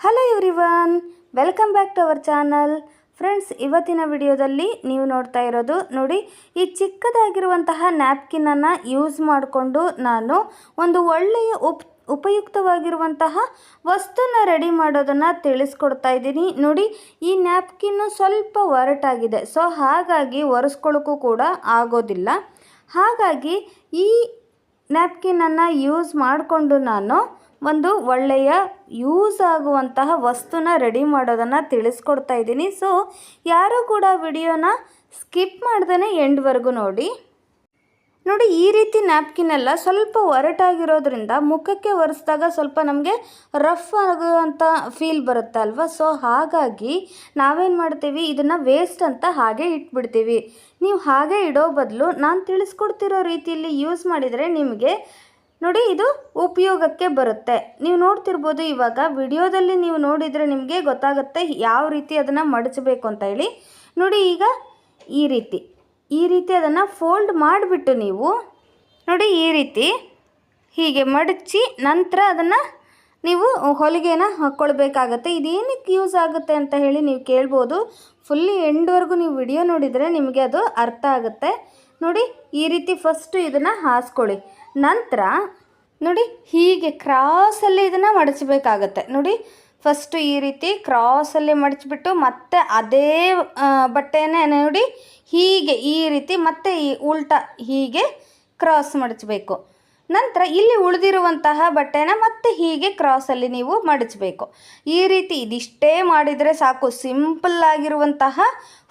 Hello everyone welcome back to our channel friends ಇವತ್ತಿನ ವಿಡಿಯೋದಲ್ಲಿ ನೀವು ನೋಡ್ತಾ ಇರೋದು ನೋಡಿ, ಈ ಚಿಕ್ಕದಾಗಿರುವಂತಹ ನ್ಯಾಪ್ಕಿನನ್ನು ಯೂಸ್ ಮಾಡಿಕೊಂಡು ನಾನು ಒಂದು ಒಳ್ಳೆಯ ಉಪ್, ಉಪಯುಕ್ತವಾಗಿರುವಂತಹ ವಸ್ತುನ ರೆಡಿ ಮಾಡೋದನ್ನು ತಿಳಿಸ್ಕೊಡ್ತಾ ಇದ್ದೀನಿ. ನೋಡಿ, ಈ ನ್ಯಾಪ್ಕಿನ್ನು ಸ್ವಲ್ಪ ಒರಟಾಗಿದೆ ಸೊ ಹಾಗಾಗಿ ಒರೆಸ್ಕೊಳ್ಳೋಕ್ಕೂ ಕೂಡ ಆಗೋದಿಲ್ಲ. ಹಾಗಾಗಿ ಈ ನ್ಯಾಪ್ಕಿನನ್ನು ಯೂಸ್ ಮಾಡಿಕೊಂಡು ನಾನು ಒಂದು ಒಳ್ಳೆಯ ಯೂಸ್ ಆಗುವಂತಹ ವಸ್ತುನ ರೆಡಿ ಮಾಡೋದನ್ನು ತಿಳಿಸ್ಕೊಡ್ತಾ ಇದ್ದೀನಿ. ಸೊ ಯಾರೂ ಕೂಡ ವಿಡಿಯೋನ ಸ್ಕಿಪ್ ಮಾಡ್ದೇ ಎಂಡ್ವರೆಗೂ ನೋಡಿ. ನೋಡಿ, ಈ ರೀತಿ ನ್ಯಾಪ್ಕಿನ್ ಎಲ್ಲ ಸ್ವಲ್ಪ ಒರಟಾಗಿರೋದ್ರಿಂದ ಮುಖಕ್ಕೆ ಒರೆಸಿದಾಗ ಸ್ವಲ್ಪ ನಮಗೆ ರಫ್ ಆಗುವಂಥ ಫೀಲ್ ಬರುತ್ತೆ ಅಲ್ವಾ? ಸೊ ಹಾಗಾಗಿ ನಾವೇನು ಮಾಡ್ತೀವಿ? ಇದನ್ನು ವೇಸ್ಟ್ ಅಂತ ಹಾಗೆ ಇಟ್ಬಿಡ್ತೀವಿ. ನೀವು ಹಾಗೆ ಇಡೋ ಬದಲು ನಾನು ತಿಳಿಸ್ಕೊಡ್ತಿರೋ ರೀತಿಯಲ್ಲಿ ಯೂಸ್ ಮಾಡಿದರೆ ನಿಮಗೆ ನೋಡಿ, ಇದು ಉಪಯೋಗಕ್ಕೆ ಬರುತ್ತೆ. ನೀವು ನೋಡ್ತಿರ್ಬೋದು, ಇವಾಗ ವಿಡಿಯೋದಲ್ಲಿ ನೀವು ನೋಡಿದರೆ ನಿಮಗೆ ಗೊತ್ತಾಗುತ್ತೆ ಯಾವ ರೀತಿ ಅದನ್ನು ಮಡಚಬೇಕು ಅಂತ ಹೇಳಿ. ನೋಡಿ, ಈಗ ಈ ರೀತಿ. ಈ ರೀತಿ ಅದನ್ನು ಫೋಲ್ಡ್ ಮಾಡಿಬಿಟ್ಟು ನೀವು, ನೋಡಿ, ಈ ರೀತಿ ಹೀಗೆ ಮಡಚಿ ನಂತರ ಅದನ್ನು ನೀವು ಹೊಲಿಗೆನ ಹಾಕ್ಕೊಳ್ಬೇಕಾಗತ್ತೆ ಇದೇನಕ್ಕೆ ಯೂಸ್ ಆಗುತ್ತೆ ಅಂತ ಹೇಳಿ ನೀವು ಕೇಳ್ಬೋದು. ಫುಲ್ಲಿ ಎಂಡ್ವರೆಗೂ ನೀವು ವಿಡಿಯೋ ನೋಡಿದರೆ ನಿಮಗೆ ಅದು ಅರ್ಥ ಆಗುತ್ತೆ. ನೋಡಿ ಈ ರೀತಿ ಫಸ್ಟು ಇದನ್ನು ಹಾಸ್ಕೊಳ್ಳಿ. ನಂತರ ನೋಡಿ ಹೀಗೆ ಕ್ರಾಸಲ್ಲಿ ಇದನ್ನು ಮಡಚಬೇಕಾಗತ್ತೆ. ನೋಡಿ ಫಸ್ಟು ಈ ರೀತಿ ಕ್ರಾಸಲ್ಲಿ ಮಡಚಿಬಿಟ್ಟು ಮತ್ತೆ ಅದೇ ಬಟ್ಟೆನೇ ನೋಡಿ ಹೀಗೆ ಈ ರೀತಿ ಮತ್ತೆ ಈ ಉಲ್ಟಾ ಹೀಗೆ ಕ್ರಾಸ್ ಮಡಚಬೇಕು. ನಂತರ ಇಲ್ಲಿ ಉಳಿದಿರುವಂತಹ ಬಟ್ಟೆನ ಮತ್ತೆ ಹೀಗೆ ಕ್ರಾಸಲ್ಲಿ ನೀವು ಮಡಚಬೇಕು. ಈ ರೀತಿ ಇದಿಷ್ಟೇ ಮಾಡಿದರೆ ಸಾಕು. ಸಿಂಪಲ್ ಆಗಿರುವಂತಹ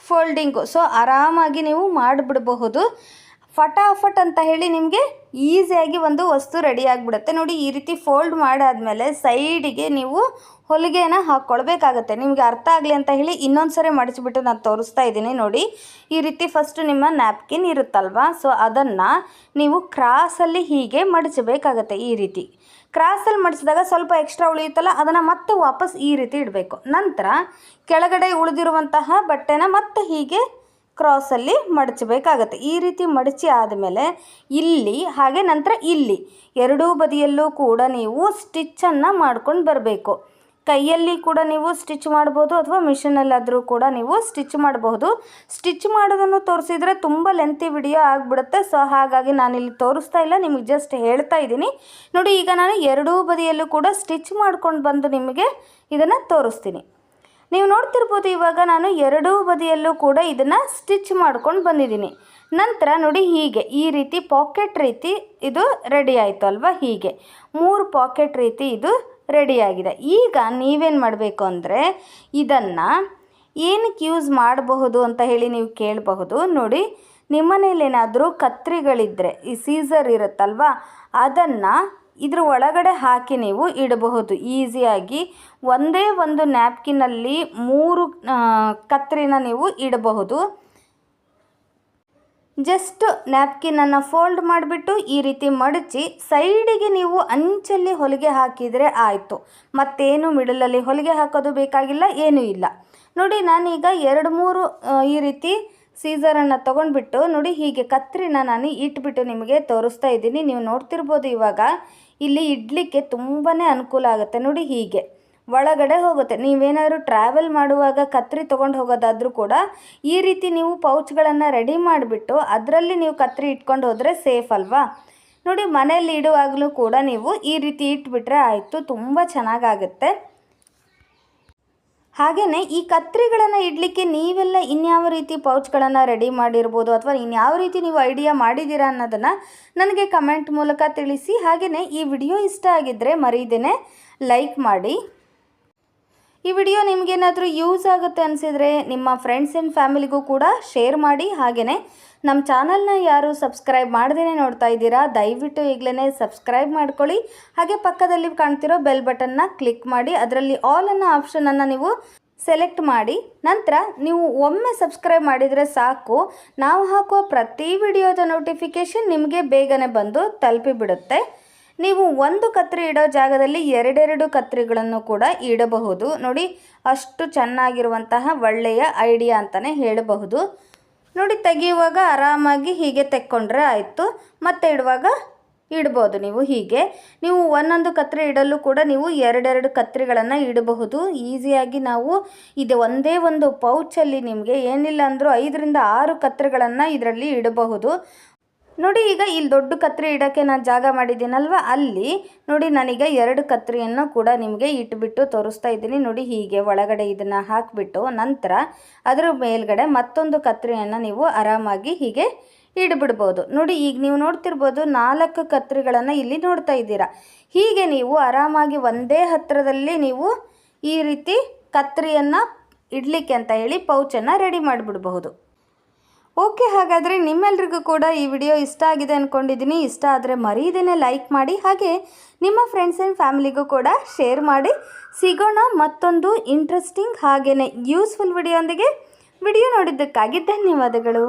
ಫೋಲ್ಡಿಂಗು. ಸೊ ಆರಾಮಾಗಿ ನೀವು ಮಾಡಿಬಿಡಬಹುದು. ಫಟಾಫಟ್ ಅಂತ ಹೇಳಿ ನಿಮಗೆ ಈಸಿಯಾಗಿ ಒಂದು ವಸ್ತು ರೆಡಿ ಆಗಿಬಿಡುತ್ತೆ. ನೋಡಿ ಈ ರೀತಿ ಫೋಲ್ಡ್ ಮಾಡಾದಮೇಲೆ ಸೈಡಿಗೆ ನೀವು ಹೊಲಿಗೆನ ಹಾಕ್ಕೊಳ್ಬೇಕಾಗತ್ತೆ ನಿಮಗೆ ಅರ್ಥ ಆಗಲಿ ಅಂತ ಹೇಳಿ ಇನ್ನೊಂದು ಸರಿ ಮಡಚಿಬಿಟ್ಟು ನಾನು ತೋರಿಸ್ತಾ ಇದ್ದೀನಿ ನೋಡಿ. ಈ ರೀತಿ ಫಸ್ಟ್ ನಿಮ್ಮ ನ್ಯಾಪ್ಕಿನ್ ಇರುತ್ತಲ್ವಾ? ಸೊ ಅದನ್ನು ನೀವು ಕ್ರಾಸಲ್ಲಿ ಹೀಗೆ ಮಡಚಬೇಕಾಗತ್ತೆ ಈ ರೀತಿ. ಕ್ರಾಸಲ್ಲಿ ಮಡಿಸಿದಾಗ ಸ್ವಲ್ಪ ಎಕ್ಸ್ಟ್ರಾ ಉಳಿಯುತ್ತಲ್ಲ, ಅದನ್ನು ಮತ್ತೆ ವಾಪಸ್ ಈ ರೀತಿ ಇಡಬೇಕು. ನಂತರ ಕೆಳಗಡೆ ಉಳಿದಿರುವಂತಹ ಬಟ್ಟೆನ ಮತ್ತೆ ಹೀಗೆ ಕ್ರಾಸಲ್ಲಿ ಮಡಚಬೇಕಾಗತ್ತೆ. ಈ ರೀತಿ ಮಡಚಿ ಆದಮೇಲೆ ಇಲ್ಲಿ, ಹಾಗೆ ನಂತರ ಇಲ್ಲಿ, ಎರಡೂ ಬದಿಯಲ್ಲೂ ಕೂಡ ನೀವು ಸ್ಟಿಚ್ಚನ್ನು ಮಾಡ್ಕೊಂಡು ಬರಬೇಕು. ಕೈಯಲ್ಲಿ ಕೂಡ ನೀವು ಸ್ಟಿಚ್ ಮಾಡ್ಬೋದು ಅಥವಾ ಮಿಷಿನಲ್ಲಾದರೂ ಕೂಡ ನೀವು ಸ್ಟಿಚ್ ಮಾಡಬಹುದು ಸ್ಟಿಚ್ ಮಾಡೋದನ್ನು ತೋರಿಸಿದರೆ ತುಂಬ ಲೆಂತಿ ವಿಡಿಯೋ ಆಗಿಬಿಡುತ್ತೆ. ಸೊ ಹಾಗಾಗಿ ನಾನಿಲ್ಲಿ ತೋರಿಸ್ತಾ ಇಲ್ಲ, ನಿಮಗೆ ಜಸ್ಟ್ ಹೇಳ್ತಾ ಇದ್ದೀನಿ. ನೋಡಿ, ಈಗ ನಾನು ಎರಡೂ ಬದಿಯಲ್ಲೂ ಕೂಡ ಸ್ಟಿಚ್ ಮಾಡ್ಕೊಂಡು ಬಂದು ನಿಮಗೆ ಇದನ್ನು ತೋರಿಸ್ತೀನಿ. ನೀವು ನೋಡ್ತಿರ್ಬೋದು, ಇವಾಗ ನಾನು ಎರಡೂ ಬದಿಯಲ್ಲೂ ಕೂಡ ಇದನ್ನು ಸ್ಟಿಚ್ ಮಾಡ್ಕೊಂಡು ಬಂದಿದ್ದೀನಿ. ನಂತರ ನೋಡಿ, ಹೀಗೆ, ಈ ರೀತಿ ಪಾಕೆಟ್ ರೀತಿ ಇದು ರೆಡಿ ಆಯಿತು ಅಲ್ವಾ? ಹೀಗೆ, ಮೂರು ಪಾಕೆಟ್ ರೀತಿ ಇದು ರೆಡಿಯಾಗಿದೆ ಈಗ ನೀವೇನು ಮಾಡಬೇಕು ಅಂದರೆ ಇದನ್ನು ಏನಕ್ಕೆ ಯೂಸ್ ಮಾಡಬಹುದು ಅಂತ ಹೇಳಿ ನೀವು ಕೇಳಬಹುದು. ನೋಡಿ, ನಿಮ್ಮ ಮನೇಲೇನಾದರೂ ಕತ್ರಿಗಳಿದ್ದರೆ ಈ ಸೀಸರ್ ಇರುತ್ತಲ್ವಾ, ಅದನ್ನು ಇದ್ರ ಒಳಗಡೆ ಹಾಕಿ ನೀವು ಇಡಬಹುದು. ಈಸಿಯಾಗಿ ಒಂದೇ ಒಂದು ನ್ಯಾಪ್ಕಿನಲ್ಲಿ ಮೂರು ಕತ್ರಿನ ನೀವು ಇಡಬಹುದು. ಜಸ್ಟ್ ನ್ಯಾಪ್ಕಿನನ್ನು ಫೋಲ್ಡ್ ಮಾಡಿಬಿಟ್ಟು ಈ ರೀತಿ ಮಡಚಿ ಸೈಡಿಗೆ ನೀವು ಅಂಚಲ್ಲಿ ಹೊಲಿಗೆ ಹಾಕಿದರೆ ಆಯಿತು. ಮತ್ತೇನು ಮಿಡಲಲ್ಲಿ ಹೊಲಿಗೆ ಹಾಕೋದು ಬೇಕಾಗಿಲ್ಲ, ಏನೂ ಇಲ್ಲ. ನೋಡಿ, ನಾನೀಗ ಎರಡು ಮೂರು ಈ ರೀತಿ ಸೀಸರನ್ನು ತೊಗೊಂಡ್ಬಿಟ್ಟು ನೋಡಿ, ಹೀಗೆ ಕತ್ರಿನ ನಾನು ಇಟ್ಬಿಟ್ಟು ನಿಮಗೆ ತೋರಿಸ್ತಾ ಇದ್ದೀನಿ. ನೀವು ನೋಡ್ತಿರ್ಬೋದು ಇವಾಗ, ಇಲ್ಲಿ ಇಡಲಿಕ್ಕೆ ತುಂಬಾ ಅನುಕೂಲ ಆಗುತ್ತೆ. ನೋಡಿ, ಹೀಗೆ. ಒಳಗಡೆ ಹೋಗುತ್ತೆ. ನೀವೇನಾದರೂ ಟ್ರಾವೆಲ್ ಮಾಡುವಾಗ ಕತ್ರಿ ತೊಗೊಂಡು ಹೋಗೋದಾದರೂ ಕೂಡ ಈ ರೀತಿ ನೀವು ಪೌಚ್ಗಳನ್ನು ರೆಡಿ ಮಾಡಿಬಿಟ್ಟು ಅದರಲ್ಲಿ ನೀವು ಕತ್ರಿ ಇಟ್ಕೊಂಡು ಹೋದರೆ ಸೇಫ್ ಅಲ್ವಾ? ನೋಡಿ ಮನೆಯಲ್ಲಿ ಇಡುವಾಗಲೂ ಕೂಡ ನೀವು ಈ ರೀತಿ ಇಟ್ಬಿಟ್ರೆ ಆಯಿತು. ತುಂಬ ಚೆನ್ನಾಗಾಗುತ್ತೆ. ಹಾಗೆಯೇ ಈ ಕತ್ರಿಗಳನ್ನು ಇಡಲಿಕ್ಕೆ ನೀವೆಲ್ಲ ಇನ್ಯಾವ ರೀತಿ ಪೌಚ್ಗಳನ್ನು ರೆಡಿ ಮಾಡಿರ್ಬೋದು ಅಥವಾ ಇನ್ಯಾವ ರೀತಿ ನೀವು ಐಡಿಯಾ ಮಾಡಿದ್ದೀರಾ ಅನ್ನೋದನ್ನು ನನಗೆ ಕಮೆಂಟ್ ಮೂಲಕ ತಿಳಿಸಿ. ಹಾಗೆಯೇ ಈ ವಿಡಿಯೋ ಇಷ್ಟ ಆಗಿದ್ದರೆ ಮರೀದೇನೆ ಲೈಕ್ ಮಾಡಿ. ಈ ವಿಡಿಯೋ ನಿಮಗೇನಾದರೂ ಯೂಸ್ ಆಗುತ್ತೆ ಅನಿಸಿದರೆ ನಿಮ್ಮ ಫ್ರೆಂಡ್ಸ್ ಆ್ಯಂಡ್ ಫ್ಯಾಮಿಲಿಗೂ ಕೂಡ ಶೇರ್ ಮಾಡಿ. ಹಾಗೆಯೇ ನಮ್ಮ ಚಾನಲ್ನ ಯಾರು ಸಬ್ಸ್ಕ್ರೈಬ್ ಮಾಡ್ದೇ ನೋಡ್ತಾ ಇದ್ದೀರಾ, ದಯವಿಟ್ಟು ಈಗಲೇ ಸಬ್ಸ್ಕ್ರೈಬ್ ಮಾಡ್ಕೊಳ್ಳಿ. ಹಾಗೆ ಪಕ್ಕದಲ್ಲಿ ಕಾಣ್ತಿರೋ ಬೆಲ್ ಬಟನ್ನ ಕ್ಲಿಕ್ ಮಾಡಿ. ಅದರಲ್ಲಿ ಆಲ್ ಅನ್ನೋ ಆಪ್ಷನನ್ನು ನೀವು ಸೆಲೆಕ್ಟ್ ಮಾಡಿ. ನಂತರ ನೀವು ಒಮ್ಮೆ ಸಬ್ಸ್ಕ್ರೈಬ್ ಮಾಡಿದರೆ ಸಾಕು. ನಾವು ಹಾಕೋ ಪ್ರತಿ ವಿಡಿಯೋದ ನೋಟಿಫಿಕೇಷನ್ ನಿಮಗೆ ಬೇಗನೆ ಬಂದು ತಲುಪಿಬಿಡುತ್ತೆ. ನೀವು ಒಂದು ಕತ್ರಿ ಇಡೋ ಜಾಗದಲ್ಲಿ ಎರಡೆರಡು ಕತ್ರಿಗಳನ್ನು ಕೂಡ ಇಡಬಹುದು. ನೋಡಿ, ಅಷ್ಟು ಚೆನ್ನಾಗಿರುವಂತಹ ಒಳ್ಳೆಯ ಐಡಿಯಾ ಅಂತಲೇ ಹೇಳಬಹುದು. ನೋಡಿ, ತೆಗೆಯುವಾಗ ಆರಾಮಾಗಿ ಹೀಗೆ ತೆಕ್ಕೊಂಡ್ರೆ ಆಯಿತು. ಮತ್ತೆ ಇಡುವಾಗ ಇಡ್ಬೋದು ನೀವು ಹೀಗೆ. ನೀವು ಒಂದೊಂದು ಕತ್ರಿ ಇಡಲು ಕೂಡ ನೀವು ಎರಡೆರಡು ಕತ್ರಿಗಳನ್ನು ಇಡಬಹುದು. ಈಸಿಯಾಗಿ ನಾವು ಇದು ಒಂದೇ ಒಂದು ಪೌಚಲ್ಲಿ ನಿಮಗೆ ಏನಿಲ್ಲ ಅಂದರೂ ಐದರಿಂದ ಆರು ಕತ್ರಿಗಳನ್ನು ಇದರಲ್ಲಿ ಇಡಬಹುದು. ನೋಡಿ ಈಗ ಇಲ್ಲಿ ದೊಡ್ಡ ಕತ್ರಿ ಇಡೋಕ್ಕೆ ನಾನು ಜಾಗ ಮಾಡಿದ್ದೀನಲ್ವ? ಅಲ್ಲಿ ನೋಡಿ ನಾನೀಗ ಎರಡು ಕತ್ರಿಯನ್ನು ಕೂಡ ನಿಮಗೆ ಇಟ್ಬಿಟ್ಟು ತೋರಿಸ್ತಾ ಇದ್ದೀನಿ. ನೋಡಿ ಹೀಗೆ ಒಳಗಡೆ ಇದನ್ನು ಹಾಕಿಬಿಟ್ಟು ನಂತರ ಅದರ ಮೇಲ್ಗಡೆ ಮತ್ತೊಂದು ಕತ್ರಿಯನ್ನು ನೀವು ಆರಾಮಾಗಿ ಹೀಗೆ ಇಡ್ಬಿಡ್ಬೋದು. ನೋಡಿ ಈಗ ನೀವು ನೋಡ್ತಿರ್ಬೋದು ನಾಲ್ಕು ಕತ್ರಿಗಳನ್ನು ಇಲ್ಲಿ ನೋಡ್ತಾ ಇದ್ದೀರಾ. ಹೀಗೆ ನೀವು ಆರಾಮಾಗಿ ಒಂದೇ ಹತ್ತಿರದಲ್ಲಿ ನೀವು ಈ ರೀತಿ ಕತ್ರಿಯನ್ನು ಇಡಲಿಕ್ಕೆ ಅಂತ ಹೇಳಿ ಪೌಚನ್ನು ರೆಡಿ ಮಾಡಿಬಿಡ್ಬಹುದು. ಓಕೆ, ಹಾಗಾದರೆ ನಿಮ್ಮೆಲ್ರಿಗೂ ಕೂಡ ಈ ವಿಡಿಯೋ ಇಷ್ಟ ಆಗಿದೆ ಅಂದ್ಕೊಂಡಿದ್ದೀನಿ ಇಷ್ಟ ಆದರೆ ಮರೀದೇನೆ ಲೈಕ್ ಮಾಡಿ, ಹಾಗೆ ನಿಮ್ಮ ಫ್ರೆಂಡ್ಸ್ ಆ್ಯಂಡ್ ಫ್ಯಾಮಿಲಿಗೂ ಕೂಡ ಶೇರ್ ಮಾಡಿ. ಸಿಗೋಣ ಮತ್ತೊಂದು ಇಂಟ್ರೆಸ್ಟಿಂಗ್ ಹಾಗೆಯೇ ಯೂಸ್ಫುಲ್ ವಿಡಿಯೋ ವಿಡಿಯೋ ನೋಡಿದ್ದಕ್ಕಾಗಿ ಧನ್ಯವಾದಗಳು.